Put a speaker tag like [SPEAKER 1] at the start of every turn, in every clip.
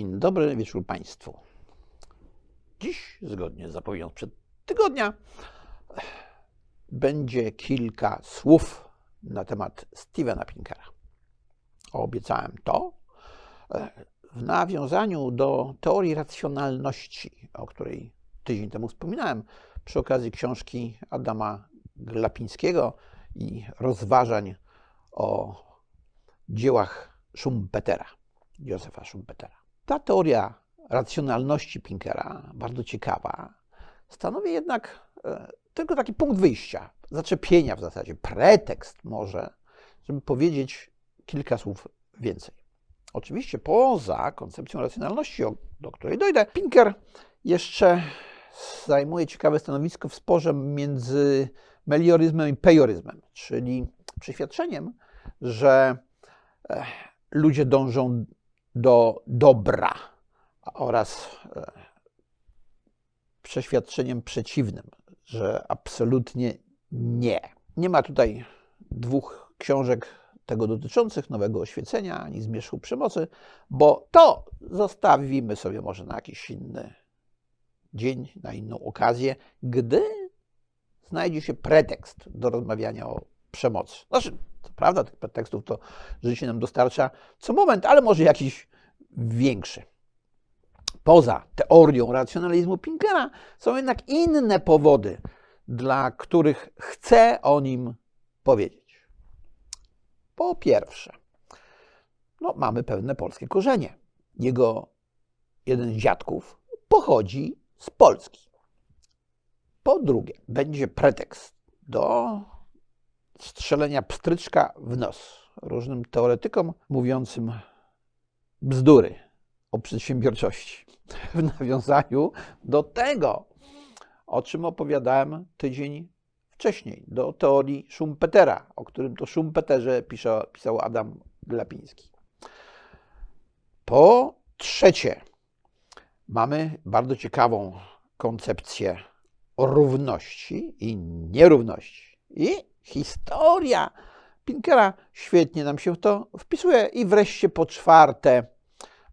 [SPEAKER 1] Dzień dobry, wieczór Państwu. Dziś, zgodnie z zapowiedzią sprzed tygodnia, będzie kilka słów na temat Stevena Pinkera. Obiecałem to e, w nawiązaniu do teorii racjonalności, o której tydzień temu wspominałem przy okazji książki Adama Glapińskiego i rozważań o dziełach Schumpetera, Józefa Schumpetera. Ta teoria racjonalności Pinkera, bardzo ciekawa, stanowi jednak e, tylko taki punkt wyjścia, zaczepienia w zasadzie, pretekst może, żeby powiedzieć kilka słów więcej. Oczywiście poza koncepcją racjonalności, do której dojdę, Pinker jeszcze zajmuje ciekawe stanowisko w sporze między melioryzmem i pejoryzmem, czyli przeświadczeniem, że e, ludzie dążą do dobra oraz e, przeświadczeniem przeciwnym, że absolutnie nie. Nie ma tutaj dwóch książek tego dotyczących nowego oświecenia ani zmierzchu przemocy, bo to zostawimy sobie może na jakiś inny dzień, na inną okazję, gdy znajdzie się pretekst do rozmawiania o przemocy. Znaczy, co prawda, tych pretekstów to życie nam dostarcza co moment, ale może jakiś większy. Poza teorią racjonalizmu Pinkera są jednak inne powody, dla których chcę o nim powiedzieć. Po pierwsze, no, mamy pewne polskie korzenie. Jego jeden z dziadków pochodzi z Polski. Po drugie, będzie pretekst do strzelenia pstryczka w nos różnym teoretykom mówiącym bzdury o przedsiębiorczości. W nawiązaniu do tego, o czym opowiadałem tydzień wcześniej, do teorii Schumpetera, o którym to Schumpeterze pisał, pisał Adam Glapiński. Po trzecie, mamy bardzo ciekawą koncepcję równości i nierówności. I historia Pinkera świetnie nam się to wpisuje. I wreszcie po czwarte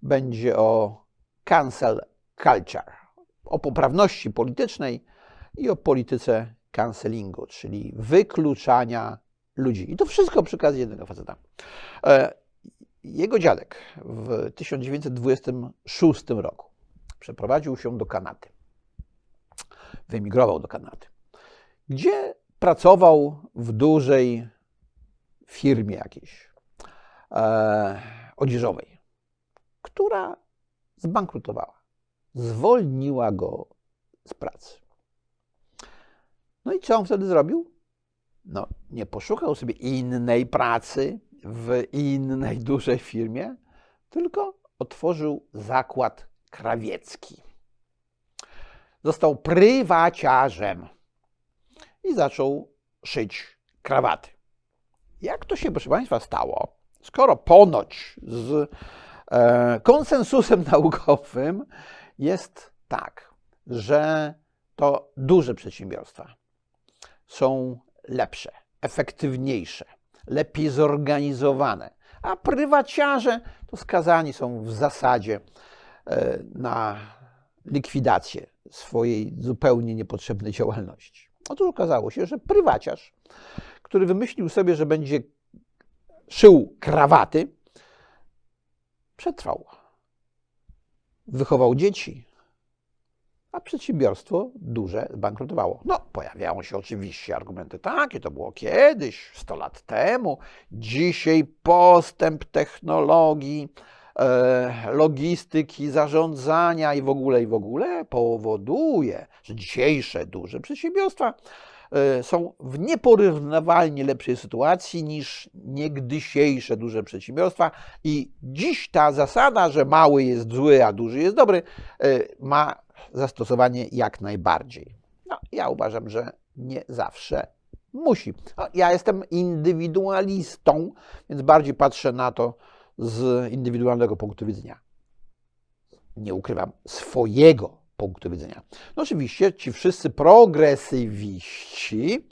[SPEAKER 1] będzie o cancel culture, o poprawności politycznej i o polityce cancelingu, czyli wykluczania ludzi. I to wszystko przy okazji jednego faceta. E, Jego dziadek w 1926 roku przeprowadził się do Kanady. Wyemigrował do Kanady, gdzie pracował w dużej firmie jakiejś e, odzieżowej, która zbankrutowała. Zwolniła go z pracy. No i co on wtedy zrobił? No, nie poszukał sobie innej pracy w innej dużej firmie, tylko otworzył zakład krawiecki. Został prywaciarzem i zaczął szyć krawaty. Jak to się, proszę Państwa, stało? Skoro ponoć z e, konsensusem naukowym jest tak, że to duże przedsiębiorstwa są lepsze, efektywniejsze, lepiej zorganizowane, a prywaciarze to skazani są w zasadzie e, na likwidację swojej zupełnie niepotrzebnej działalności. Otóż okazało się, że prywaciarz, który wymyślił sobie, że będzie szył krawaty, przetrwał. Wychował dzieci, a przedsiębiorstwo duże zbankrutowało. No, pojawiają się oczywiście argumenty takie, to było kiedyś, 100 lat temu. Dzisiaj postęp technologii, logistyki, zarządzania i w ogóle, i w ogóle powoduje, że dzisiejsze duże przedsiębiorstwa e, są w nieporównywalnie lepszej sytuacji niż niegdysiejsze duże przedsiębiorstwa i dziś ta zasada, że mały jest zły, a duży jest dobry, e, ma zastosowanie jak najbardziej. No, ja uważam, że nie zawsze musi. No, ja jestem indywidualistą, więc bardziej patrzę na to z indywidualnego punktu widzenia. Nie ukrywam swojego punktu widzenia. No oczywiście ci wszyscy progresywiści,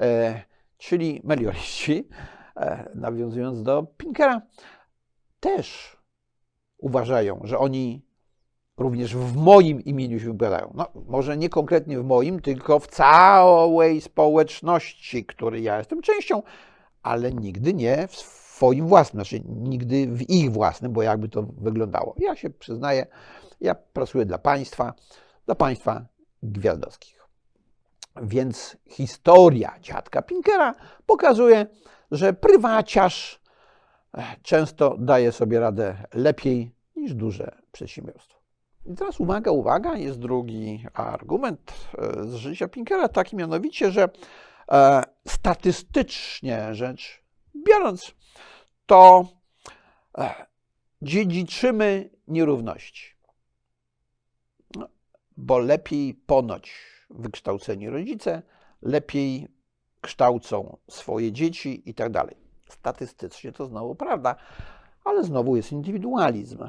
[SPEAKER 1] e, czyli melioryści, e, nawiązując do Pinkera, też uważają, że oni również w moim imieniu się wypowiadają. No, może nie konkretnie w moim, tylko w całej społeczności, której ja jestem częścią, ale nigdy nie w swoim własnym, znaczy nigdy w ich własnym, bo jakby to wyglądało. Ja się przyznaję, ja pracuję dla państwa, dla państwa gwiazdowskich. Więc historia dziadka Pinkera pokazuje, że prywaciarz często daje sobie radę lepiej niż duże przedsiębiorstwo. I teraz uwaga, uwaga, jest drugi argument z życia Pinkera, taki mianowicie, że e, statystycznie rzecz biorąc, to e, dziedziczymy nierówności. No, bo lepiej ponoć wykształceni rodzice, lepiej kształcą swoje dzieci i tak dalej. Statystycznie to znowu prawda, ale znowu jest indywidualizm.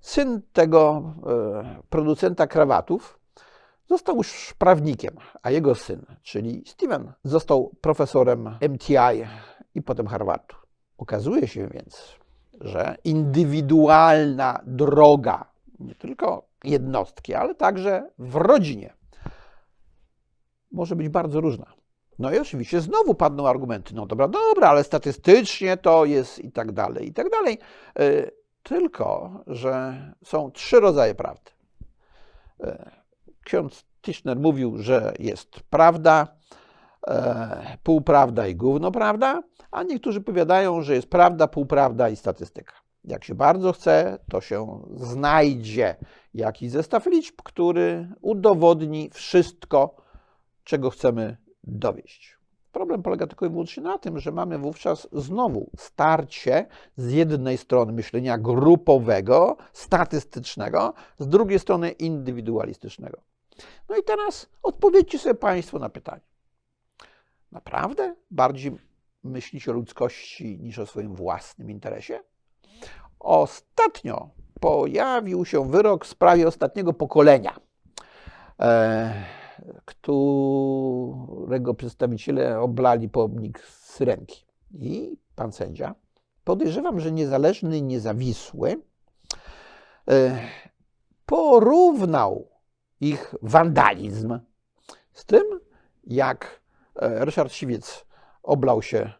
[SPEAKER 1] Syn tego e, producenta krawatów został już prawnikiem, a jego syn, czyli Steven, został profesorem MTI i potem Harvardu. Okazuje się więc, że indywidualna droga nie tylko jednostki, ale także w rodzinie może być bardzo różna. No i oczywiście znowu padną argumenty, no dobra, dobra, ale statystycznie to jest i tak dalej, i tak dalej. E, tylko, że są trzy rodzaje prawdy. E, ksiądz Tischner mówił, że jest prawda, e, półprawda i gówno prawda, a niektórzy powiadają, że jest prawda, półprawda i statystyka. Jak się bardzo chce, to się znajdzie jakiś zestaw liczb, który udowodni wszystko, czego chcemy dowieść. Problem polega tylko i wyłącznie na tym, że mamy wówczas znowu starcie z jednej strony myślenia grupowego, statystycznego, z drugiej strony indywidualistycznego. No i teraz odpowiedzcie sobie Państwo na pytanie. Naprawdę bardziej myślicie o ludzkości niż o swoim własnym interesie? Ostatnio pojawił się wyrok w sprawie ostatniego pokolenia. E którego przedstawiciele oblali pomnik Syrenki. I pan sędzia, podejrzewam, że niezależny niezawisły, e, porównał ich wandalizm z tym, jak Ryszard Siwiec oblał się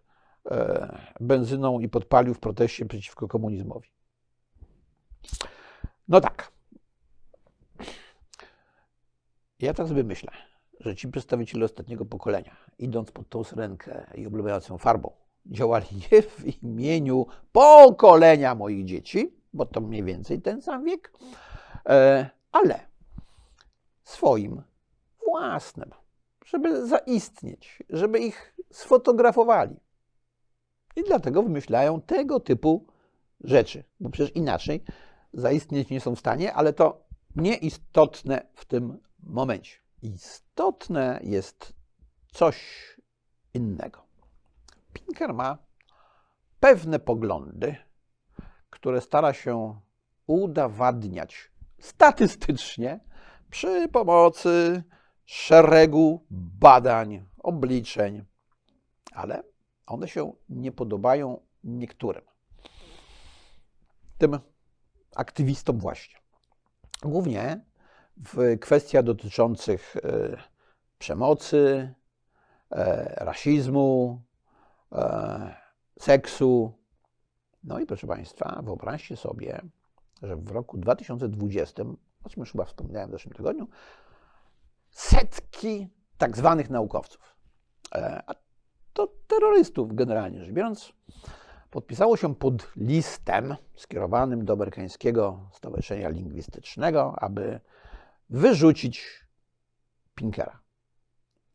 [SPEAKER 1] e, benzyną i podpalił w proteście przeciwko komunizmowi. No tak, ja tak sobie myślę, że ci przedstawiciele ostatniego pokolenia, idąc pod tą syrenkę i oblewiając ją farbą, działali nie w imieniu pokolenia moich dzieci, bo to mniej więcej ten sam wiek, e, ale swoim własnym, żeby zaistnieć, żeby ich sfotografowali. I dlatego wymyślają tego typu rzeczy, bo przecież inaczej zaistnieć nie są w stanie, ale to nieistotne w tym momencie. Istotne jest coś innego. Pinker ma pewne poglądy, które stara się udowadniać statystycznie przy pomocy szeregu badań, obliczeń, ale one się nie podobają niektórym. Tym aktywistom właśnie. Głównie w kwestiach dotyczących e, przemocy, e, rasizmu, e, seksu. No i proszę Państwa, wyobraźcie sobie, że w roku 2020, o czym już chyba wspominałem w zeszłym tygodniu, setki tak zwanych naukowców, a to terrorystów generalnie rzecz biorąc, podpisało się pod listem skierowanym do amerykańskiego Stowarzyszenia Lingwistycznego, aby wyrzucić Pinkera,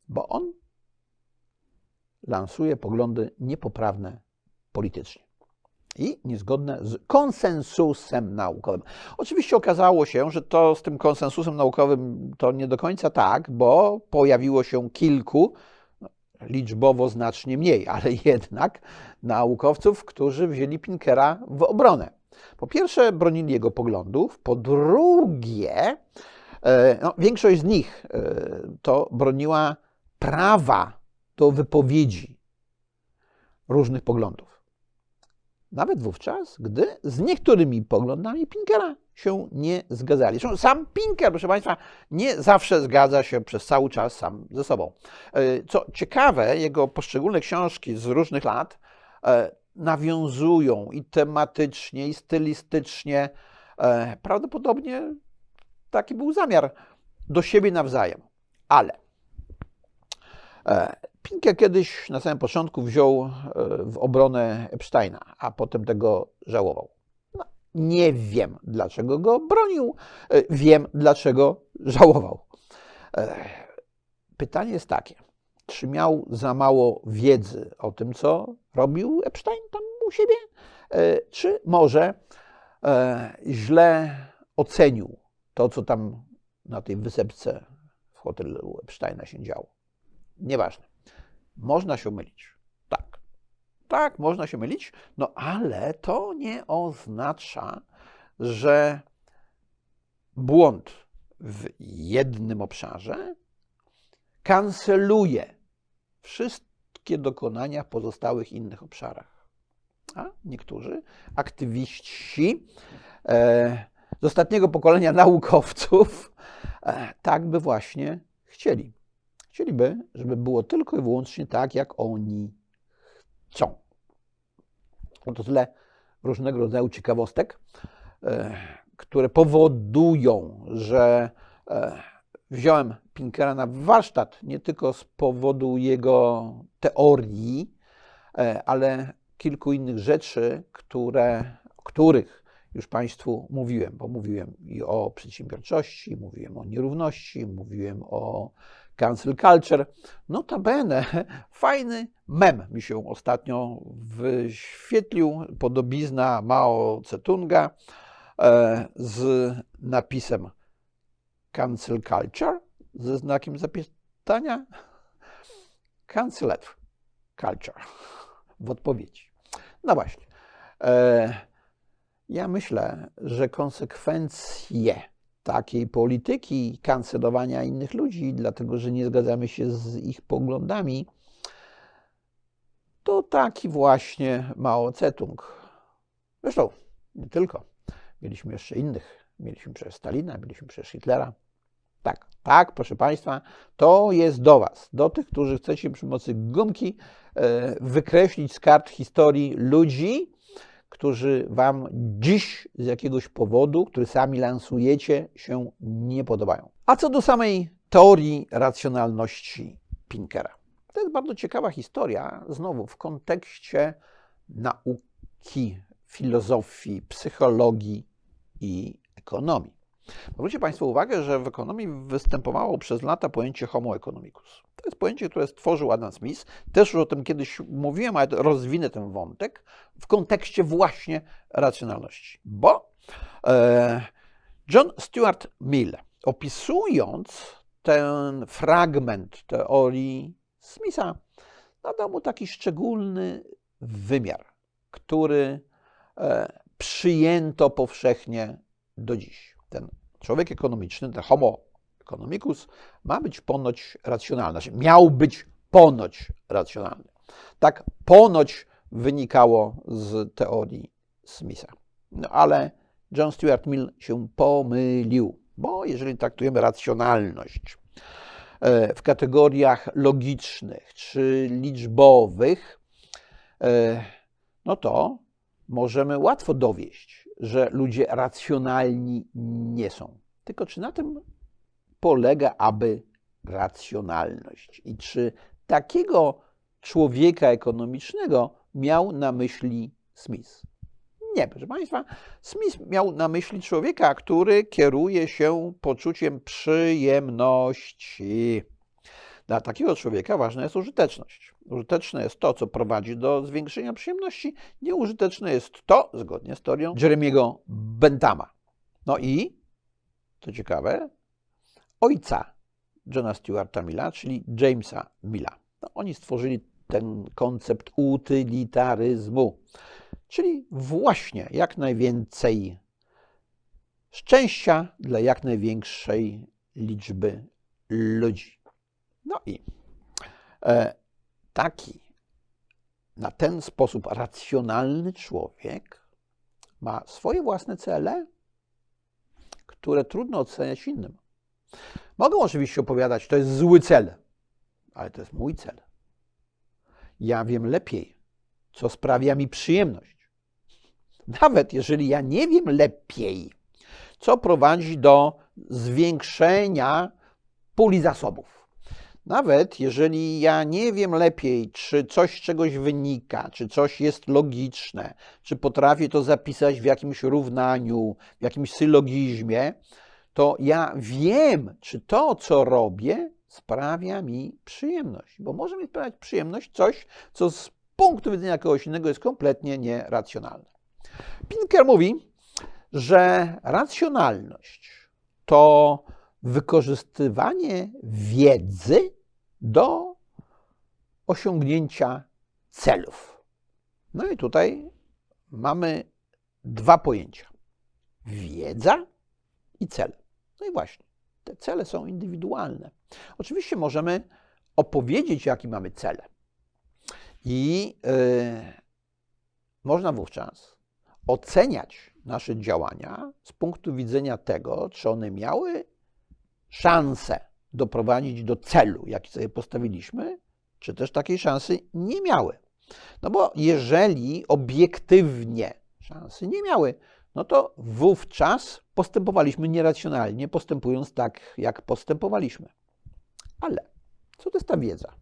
[SPEAKER 1] bo on lansuje poglądy niepoprawne politycznie i niezgodne z konsensusem naukowym. Oczywiście okazało się, że to z tym konsensusem naukowym to nie do końca tak, bo pojawiło się kilku, no, liczbowo znacznie mniej, ale jednak naukowców, którzy wzięli Pinkera w obronę. Po pierwsze, bronili jego poglądów, po drugie, E, no, większość z nich e, to broniła prawa do wypowiedzi różnych poglądów. Nawet wówczas, gdy z niektórymi poglądami Pinkera się nie zgadzali. Zresztą sam Pinker, proszę Państwa, nie zawsze zgadza się przez cały czas sam ze sobą. E, co ciekawe, jego poszczególne książki z różnych lat e, nawiązują i tematycznie, i stylistycznie. E, prawdopodobnie taki był zamiar do siebie nawzajem. Ale Pinker kiedyś na samym początku wziął w obronę Epsteina, a potem tego żałował. Nie wiem, dlaczego go bronił, e, wiem, dlaczego żałował. E, pytanie jest takie: czy miał za mało wiedzy o tym, co robił Epstein tam u siebie, e, czy może źle ocenił to, co tam na tej wysepce w hotelu Epsteina się działo? Nieważne. Można się mylić. Tak, można się mylić, no ale to nie oznacza, że błąd w jednym obszarze kanceluje wszystkie dokonania w pozostałych innych obszarach. A niektórzy aktywiści e, z ostatniego pokolenia naukowców e, tak by właśnie chcieli. Chcieliby, żeby było tylko i wyłącznie tak, jak oni chcą. To tyle różnego rodzaju ciekawostek, e, które powodują, że e, wziąłem Pinkera na warsztat nie tylko z powodu jego teorii, e, ale kilku innych rzeczy, które, których już Państwu mówiłem, bo mówiłem i o przedsiębiorczości, mówiłem o nierówności, mówiłem o cancel culture. Notabene fajny mem mi się ostatnio wyświetlił, podobizna Mao Tse-tunga e, z napisem cancel culture ze znakiem zapytania cancelled culture w odpowiedzi. No właśnie. Ja myślę, że konsekwencje takiej polityki kancelowania innych ludzi, dlatego że nie zgadzamy się z ich poglądami, to taki właśnie Mao Tse-tung. Zresztą nie tylko. Mieliśmy jeszcze innych. Mieliśmy przecież Stalina, mieliśmy przecież Hitlera. Tak, tak, proszę Państwa, to jest do Was, do tych, którzy chcecie przy pomocy gumki e, wykreślić z kart historii ludzi, którzy Wam dziś z jakiegoś powodu, który sami lansujecie, się nie podobają. A co do samej teorii racjonalności Pinkera. To jest bardzo ciekawa historia, znowu w kontekście nauki, filozofii, psychologii i ekonomii. Zwróćcie Państwo uwagę, że w ekonomii występowało przez lata pojęcie homo economicus. To jest pojęcie, które stworzył Adam Smith. Też już o tym kiedyś mówiłem, ale rozwinę ten wątek w kontekście właśnie racjonalności. Bo e, John Stuart Mill, opisując ten fragment teorii Smitha, nadał mu taki szczególny wymiar, który e, przyjęto powszechnie do dziś ten człowiek ekonomiczny, ten homo economicus, ma być ponoć racjonalny. Znaczy, miał być ponoć racjonalny. Tak ponoć wynikało z teorii Smitha. No ale John Stuart Mill się pomylił, bo jeżeli traktujemy racjonalność e, w kategoriach logicznych czy liczbowych, e, no to możemy łatwo dowieść, że ludzie racjonalni nie są. Tylko czy na tym polega aby racjonalność? I czy takiego człowieka ekonomicznego miał na myśli Smith? Nie, proszę Państwa, Smith miał na myśli człowieka, który kieruje się poczuciem przyjemności. Dla takiego człowieka ważna jest użyteczność. Użyteczne jest to, co prowadzi do zwiększenia przyjemności. Nieużyteczne jest to, zgodnie z teorią Jeremiego Bentama. No i, co ciekawe, ojca Johna Stuarta Milla, czyli Jamesa Milla. No, oni stworzyli ten koncept utylitaryzmu, czyli właśnie jak najwięcej szczęścia dla jak największej liczby ludzi. No i e, taki na ten sposób racjonalny człowiek ma swoje własne cele, które trudno oceniać innym. Mogą oczywiście opowiadać, to jest zły cel, ale to jest mój cel. Ja wiem lepiej, co sprawia mi przyjemność. Nawet jeżeli ja nie wiem lepiej, co prowadzi do zwiększenia puli zasobów. Nawet jeżeli ja nie wiem lepiej, czy coś z czegoś wynika, czy coś jest logiczne, czy potrafię to zapisać w jakimś równaniu, w jakimś sylogizmie, to ja wiem, czy to, co robię, sprawia mi przyjemność. Bo może mi sprawiać przyjemność coś, co z punktu widzenia kogoś innego jest kompletnie nieracjonalne. Pinker mówi, że racjonalność to wykorzystywanie wiedzy do osiągnięcia celów. No i tutaj mamy dwa pojęcia: wiedza i cele. No i właśnie, te cele są indywidualne. Oczywiście możemy opowiedzieć, jaki mamy cel. I yy, można wówczas oceniać nasze działania z punktu widzenia tego, czy one miały szansę doprowadzić do celu, jaki sobie postawiliśmy, czy też takiej szansy nie miały. No bo jeżeli obiektywnie szansy nie miały, no to wówczas postępowaliśmy nieracjonalnie, postępując tak, jak postępowaliśmy. Ale co to jest ta wiedza,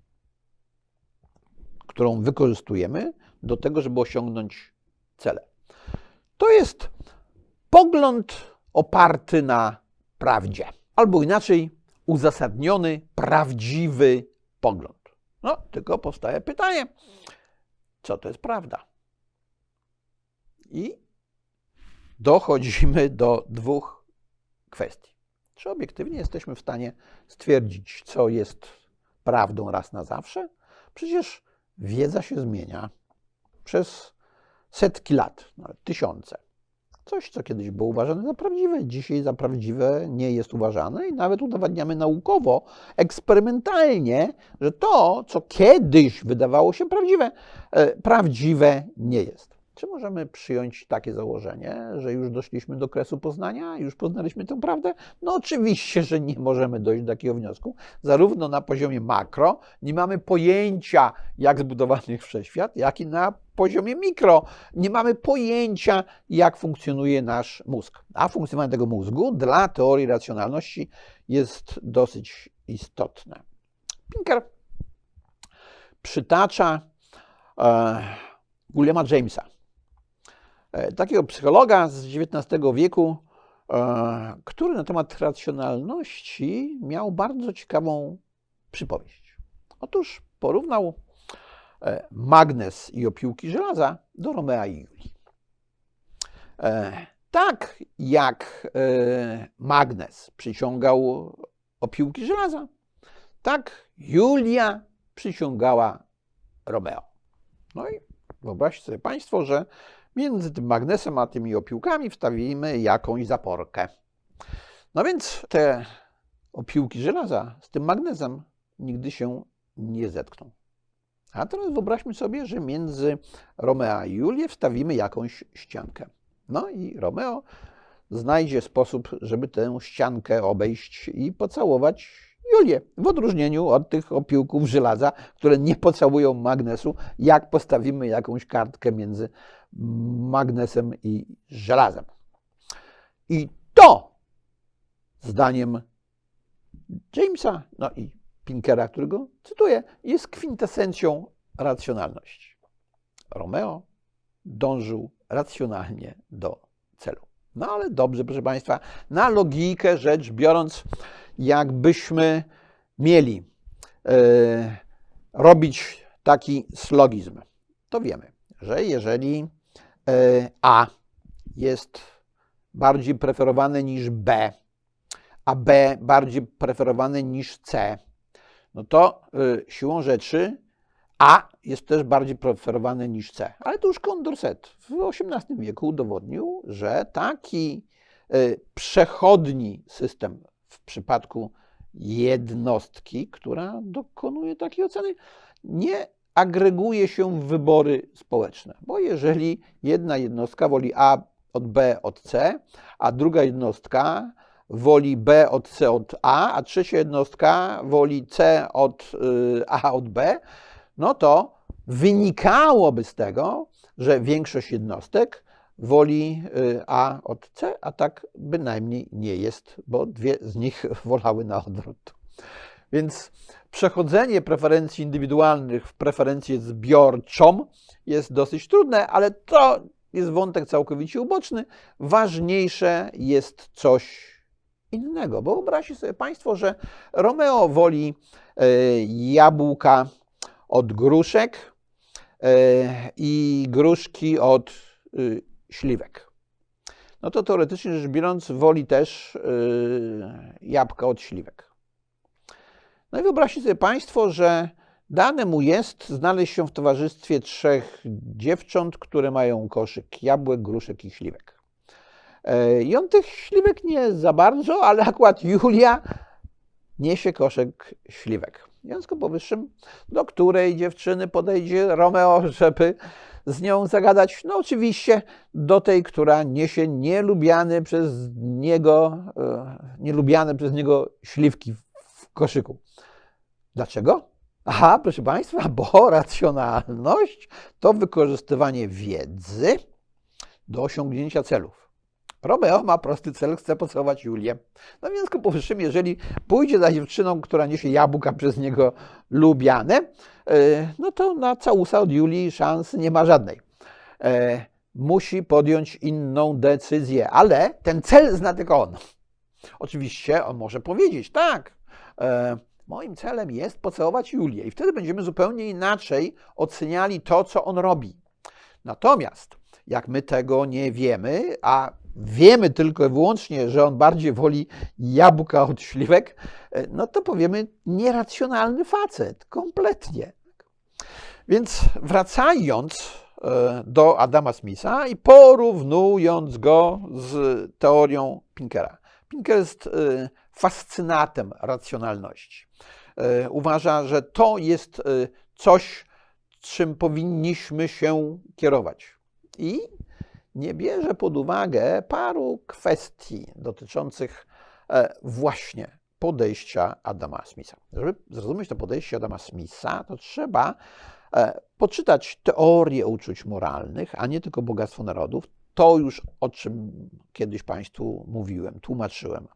[SPEAKER 1] którą wykorzystujemy do tego, żeby osiągnąć cele? To jest pogląd oparty na prawdzie, albo inaczej uzasadniony, prawdziwy pogląd. No, tylko powstaje pytanie, co to jest prawda? I dochodzimy do dwóch kwestii. Czy obiektywnie jesteśmy w stanie stwierdzić, co jest prawdą raz na zawsze? Przecież wiedza się zmienia przez setki lat, nawet tysiące. Coś, co kiedyś było uważane za prawdziwe, dzisiaj za prawdziwe nie jest uważane i nawet udowadniamy naukowo, eksperymentalnie, że to, co kiedyś wydawało się prawdziwe, e, prawdziwe nie jest. Czy możemy przyjąć takie założenie, że już doszliśmy do kresu poznania, już poznaliśmy tę prawdę? No oczywiście, że nie możemy dojść do takiego wniosku. Zarówno na poziomie makro nie mamy pojęcia, jak zbudowany jest wszechświat, jak i na poziomie mikro nie mamy pojęcia, jak funkcjonuje nasz mózg. A funkcjonowanie tego mózgu dla teorii racjonalności jest dosyć istotne. Pinker przytacza e, Williama Jamesa, takiego psychologa z XIX wieku, e, który na temat racjonalności miał bardzo ciekawą przypowieść. Otóż porównał E, magnes i opiłki żelaza do Romea i Julii. E, tak jak e, magnes przyciągał opiłki żelaza, tak Julia przyciągała Romeo. No i wyobraźcie sobie Państwo, że między tym magnesem a tymi opiłkami wstawimy jakąś zaporkę. No więc te opiłki żelaza z tym magnesem nigdy się nie zetkną. A teraz wyobraźmy sobie, że między Romeo i Julię wstawimy jakąś ściankę. No i Romeo znajdzie sposób, żeby tę ściankę obejść i pocałować Julię. W odróżnieniu od tych opiłków żelaza, które nie pocałują magnesu, jak postawimy jakąś kartkę między magnesem i żelazem. I to, zdaniem Jamesa, no i Pinkera, którego cytuję, jest kwintesencją racjonalności. Romeo dążył racjonalnie do celu. No ale dobrze, proszę Państwa, na logikę rzecz biorąc, jakbyśmy mieli e, robić taki slogizm, to wiemy, że jeżeli A jest bardziej preferowane niż B, a B bardziej preferowane niż C, no to y, siłą rzeczy A jest też bardziej preferowany niż C. Ale to już Condorcet w XVIII wieku udowodnił, że taki y, przechodni system w przypadku jednostki, która dokonuje takiej oceny, nie agreguje się w wybory społeczne. Bo jeżeli jedna jednostka woli A od B od C, a druga jednostka woli B od C od A, a trzecia jednostka woli C od y, A od B, no to wynikałoby z tego, że większość jednostek woli y, A od C, a tak bynajmniej nie jest, bo dwie z nich wolały na odwrót. Więc przechodzenie preferencji indywidualnych w preferencję zbiorczą jest dosyć trudne, ale to jest wątek całkowicie uboczny. Ważniejsze jest coś innego. Bo wyobraźcie sobie Państwo, że Romeo woli e, jabłka od gruszek e, i gruszki od e, śliwek. No to teoretycznie rzecz biorąc, woli też jabłka od śliwek. No i wyobraźcie sobie Państwo, że dane mu jest znaleźć się w towarzystwie trzech dziewcząt, które mają koszyk jabłek, gruszek i śliwek. E, I on tych śliwek nie za bardzo, ale akurat Julia niesie koszek śliwek. W związku powyższym, do której dziewczyny podejdzie Romeo, żeby z nią zagadać? No oczywiście do tej, która niesie nielubiany przez niego, e, nielubiane przez niego śliwki w koszyku. Dlaczego? Aha, proszę Państwa, bo racjonalność to wykorzystywanie wiedzy do osiągnięcia celów. Romeo ma prosty cel, chce pocałować Julię. No w związku powyższym, jeżeli pójdzie za dziewczyną, która niesie jabłka przez niego lubiane, e, no to na całusa od Julii szans nie ma żadnej. E, musi podjąć inną decyzję, ale ten cel zna tylko on. Oczywiście on może powiedzieć, tak, e, moim celem jest pocałować Julię i wtedy będziemy zupełnie inaczej oceniali to, co on robi. Natomiast jak my tego nie wiemy, a wiemy tylko i wyłącznie, że on bardziej woli jabłka od śliwek, no to powiemy nieracjonalny facet, kompletnie. Więc wracając e, do Adama Smitha i porównując go z teorią Pinkera. Pinker jest e, fascynatem racjonalności. E, uważa, że to jest e, coś, czym powinniśmy się kierować. I nie bierze pod uwagę paru kwestii dotyczących e, właśnie podejścia Adama Smitha. Żeby zrozumieć to podejście Adama Smitha, to trzeba poczytać teorię uczuć moralnych, a nie tylko bogactwo narodów. To już o czym kiedyś Państwu mówiłem, tłumaczyłem,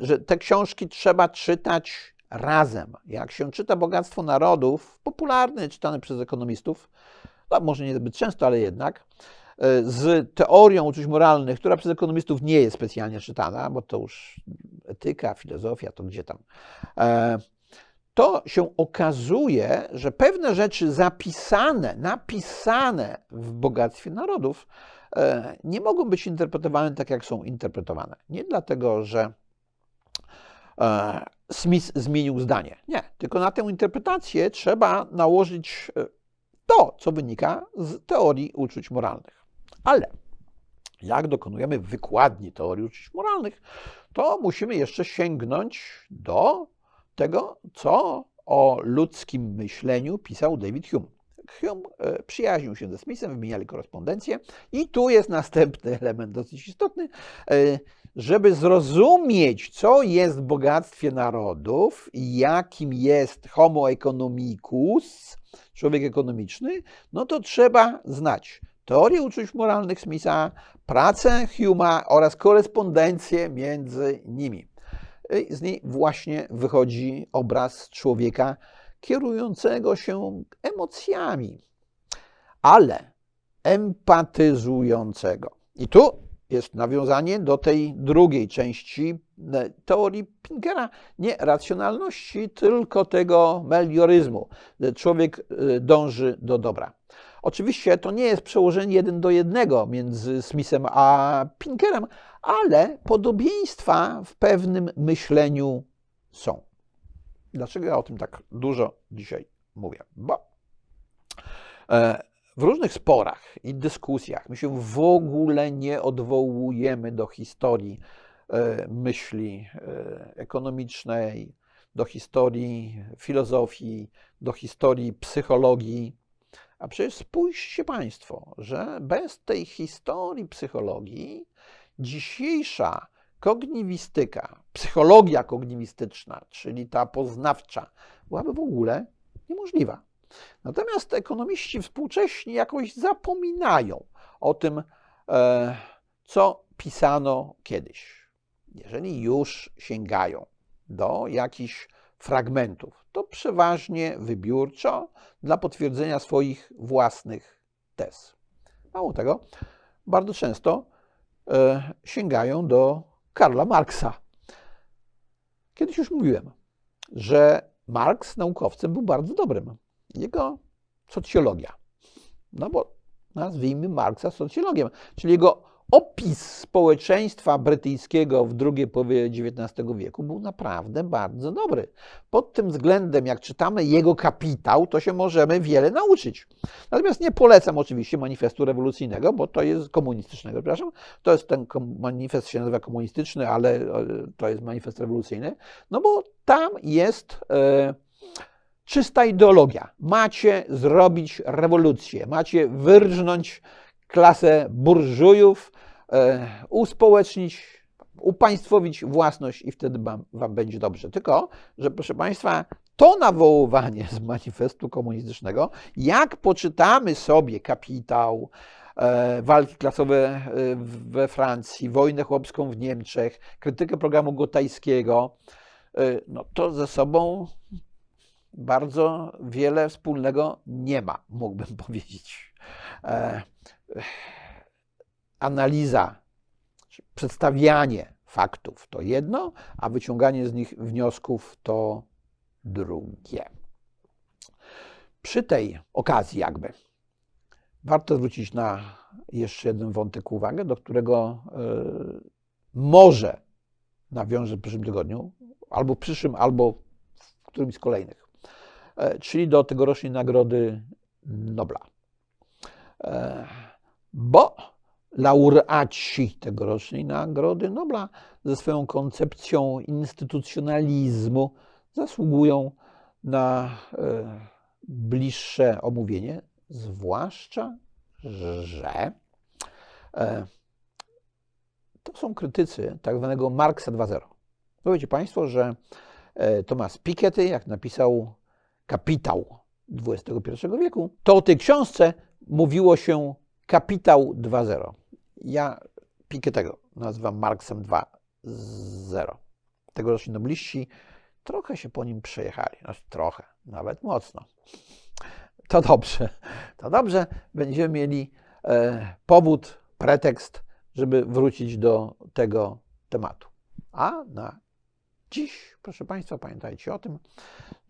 [SPEAKER 1] że te książki trzeba czytać razem. Jak się czyta Bogactwo Narodów, popularny, czytany przez ekonomistów, no może nie zbyt często, ale jednak, e, z teorią uczuć moralnych, która przez ekonomistów nie jest specjalnie czytana, bo to już etyka, filozofia, to gdzie tam, e, to się okazuje, że pewne rzeczy zapisane, napisane w Bogactwie Narodów e, nie mogą być interpretowane tak, jak są interpretowane. Nie dlatego, że Smith zmienił zdanie. Nie, tylko na tę interpretację trzeba nałożyć e, to, co wynika z teorii uczuć moralnych. Ale jak dokonujemy wykładni teorii uczuć moralnych, to musimy jeszcze sięgnąć do tego, co o ludzkim myśleniu pisał David Hume. Hume e, przyjaźnił się ze Smithem, wymieniali korespondencję i tu jest następny element dosyć istotny. E, żeby zrozumieć, co jest w bogactwie narodów i jakim jest homo economicus, człowiek ekonomiczny, no to trzeba znać teorię uczuć moralnych Smitha, pracę Huma oraz korespondencję między nimi. Z niej właśnie wychodzi obraz człowieka kierującego się emocjami, ale empatyzującego. I tu jest nawiązanie do tej drugiej części e, teorii Pinkera. Nie racjonalności, tylko tego melioryzmu. Człowiek e, dąży do dobra. Oczywiście to nie jest przełożenie jeden do jednego między Smithem a Pinkerem, ale podobieństwa w pewnym myśleniu są. Dlaczego ja o tym tak dużo dzisiaj mówię? Bo e, w różnych sporach i dyskusjach my się w ogóle nie odwołujemy do historii e, myśli e, ekonomicznej, do historii filozofii, do historii psychologii. A przecież spójrzcie Państwo, że bez tej historii psychologii dzisiejsza kogniwistyka, psychologia kognistyczna, czyli ta poznawcza, byłaby w ogóle niemożliwa. Natomiast ekonomiści współcześni jakoś zapominają o tym, e, co pisano kiedyś. Jeżeli już sięgają do jakichś fragmentów, to przeważnie wybiórczo dla potwierdzenia swoich własnych tez. Mało tego, bardzo często e, sięgają do Karla Marksa. Kiedyś już mówiłem, że Marks naukowcem był bardzo dobrym. Jego socjologia, no bo nazwijmy Marksa socjologiem, czyli jego opis społeczeństwa brytyjskiego w drugiej połowie XIX wieku był naprawdę bardzo dobry. Pod tym względem, jak czytamy jego kapitał, to się możemy wiele nauczyć. Natomiast nie polecam oczywiście manifestu rewolucyjnego, bo to jest komunistycznego, przepraszam. To jest ten manifest się nazywa komunistyczny, ale e, to jest manifest rewolucyjny, no bo tam jest e, czysta ideologia. Macie zrobić rewolucję, macie wyrżnąć klasę burżujów, e, uspołecznić, upaństwowić własność i wtedy wam, wam będzie dobrze. Tylko, że proszę Państwa, to nawoływanie z manifestu komunistycznego, jak poczytamy sobie kapitał, e, walki klasowe e, we Francji, wojnę chłopską w Niemczech, krytykę programu gotajskiego, no to ze sobą bardzo wiele wspólnego nie ma, mógłbym powiedzieć. Analiza, przedstawianie faktów to jedno, a wyciąganie z nich wniosków to drugie. Przy tej okazji, jakby, warto zwrócić na jeszcze jeden wątek uwagę, do którego e, może nawiążę w przyszłym tygodniu, albo w przyszłym, albo w którymś z kolejnych, e, czyli do tegorocznej Nagrody Nobla. E, Bo laureaci tegorocznej Nagrody Nobla ze swoją koncepcją instytucjonalizmu zasługują na e, bliższe omówienie, zwłaszcza, że e, to są krytycy tak zwanego Marksa 2.0. Powiecie Państwo, że e, Thomas Piketty, jak napisał Kapitał XXI wieku, to o tej książce mówiło się Kapitał 2.0. Ja Pikettego nazywam Marksem 2.0. Tegoroczni nobliści trochę się po nim przejechali. Znaczy, trochę, nawet mocno. To dobrze. To dobrze. Będziemy mieli e, powód, pretekst, żeby wrócić do tego tematu. A na dziś, proszę Państwa, pamiętajcie o tym,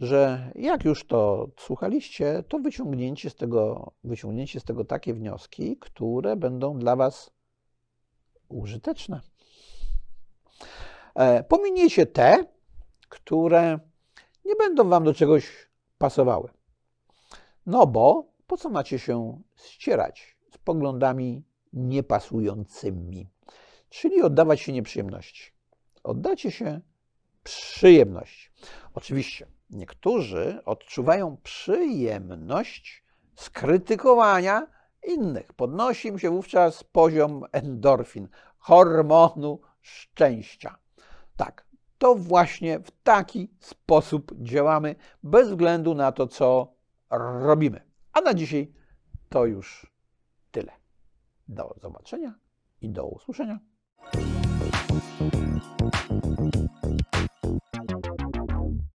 [SPEAKER 1] że jak już to słuchaliście, to wyciągnięcie z tego, wyciągnięcie z tego takie wnioski, które będą dla Was użyteczne. E, Pominiecie te, które nie będą Wam do czegoś pasowały. No bo po co macie się ścierać z poglądami niepasującymi? Czyli oddawać się nieprzyjemności. Oddacie się przyjemności. Oczywiście niektórzy odczuwają przyjemność z krytykowania innych. Podnosi im się wówczas poziom endorfin, hormonu szczęścia. Tak, to właśnie w taki sposób działamy, bez względu na to, co robimy. A na dzisiaj to już tyle. Do zobaczenia i do usłyszenia.